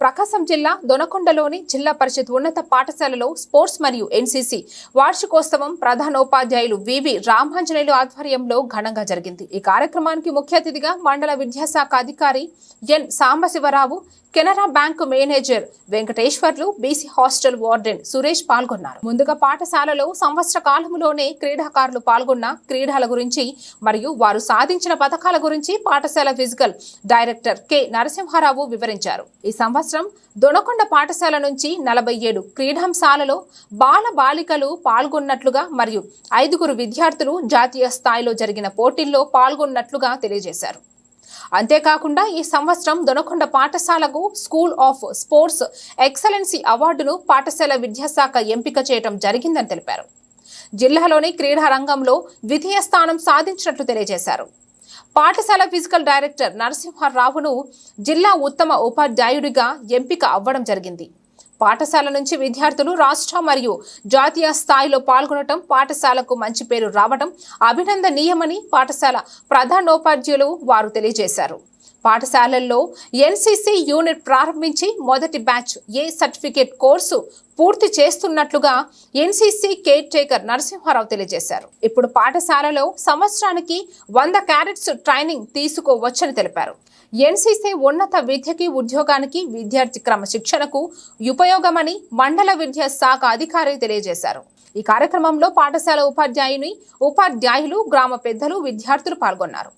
ప్రకాశం జిల్లా దొనకొండలోని జిల్లా పరిషత్ ఉన్నత పాఠశాలలో స్పోర్ట్స్ మరియు ఎన్సీసీ వార్షికోత్సవం ప్రధానోపాధ్యాయులు వివి రామాంజనేయులు ఆధ్వర్యంలో ఘనంగా జరిగింది. ఈ కార్యక్రమానికి ముఖ్య అతిథిగా మండల విద్యాశాఖ అధికారి N Sambasivarao Canara bank manager Venkateswarlu BC hostel warden Suresh పాల్గొన్నారు. ముందుగా పాఠశాలలో సంవత్సర కాలంలోనే క్రీడాకారులు పాల్గొన్న క్రీడల గురించి మరియు వారు సాధించిన పథకాల గురించి పాఠశాల ఫిజికల్ డైరెక్టర్ కె నరసింహారావు వివరించారు. ఈ సంవత్సరం దొనకొండ పాఠశాల నుంచి నలభై ఏడు క్రీడాంశాలలో బాల బాలికలు పాల్గొన్నట్లుగా మరియు ఐదుగురు విద్యార్థులు జాతీయ స్థాయిలో జరిగిన పోటీల్లో పాల్గొన్నట్లుగా తెలియజేశారు. అంతేకాకుండా ఈ సంవత్సరం దొనకొండ పాఠశాలకు స్కూల్ ఆఫ్ స్పోర్ట్స్ ఎక్సలెన్సీ అవార్డును పాఠశాల విద్యాశాఖ ఎంపిక చేయడం జరిగిందని తెలిపారు. జిల్లాలోని క్రీడా రంగంలో ద్వితీయ స్థానం సాధించినట్లు తెలియజేశారు. పాఠశాల ఫిజికల్ డైరెక్టర్ నరసింహారావును జిల్లా ఉత్తమ ఉపాధ్యాయుడిగా ఎంపిక అవ్వడం జరిగింది. పాఠశాల నుంచి విద్యార్థులు రాష్ట్ర మరియు జాతీయ స్థాయిలో పాల్గొనటం పాఠశాలకు మంచి పేరు రావడం అభినందనీయమని పాఠశాల ప్రధానోపాధ్యాయులు వారు తెలియజేశారు. పాఠశాలల్లో ఎన్సీసీ యూనిట్ ప్రారంభించి మొదటి బ్యాచ్ ఏ సర్టిఫికేట్ కోర్సు పూర్తి చేస్తున్నట్లుగా ఎన్సీసీ కేర్ టేకర్ నరసింహారావు తెలియజేశారు. ఇప్పుడు పాఠశాలలో సంవత్సరానికి వంద క్యారెట్స్ ట్రైనింగ్ తీసుకోవచ్చని తెలిపారు. ఎన్సీసీ ఉన్నత విద్యకి ఉద్యోగానికి విద్యార్థి క్రమశిక్షణకు ఉపయోగమని మండల విద్యా శాఖ అధికారి తెలియజేశారు. ఈ కార్యక్రమంలో పాఠశాల ఉపాధ్యాయుని ఉపాధ్యాయులు గ్రామ పెద్దలు విద్యార్థులు పాల్గొన్నారు.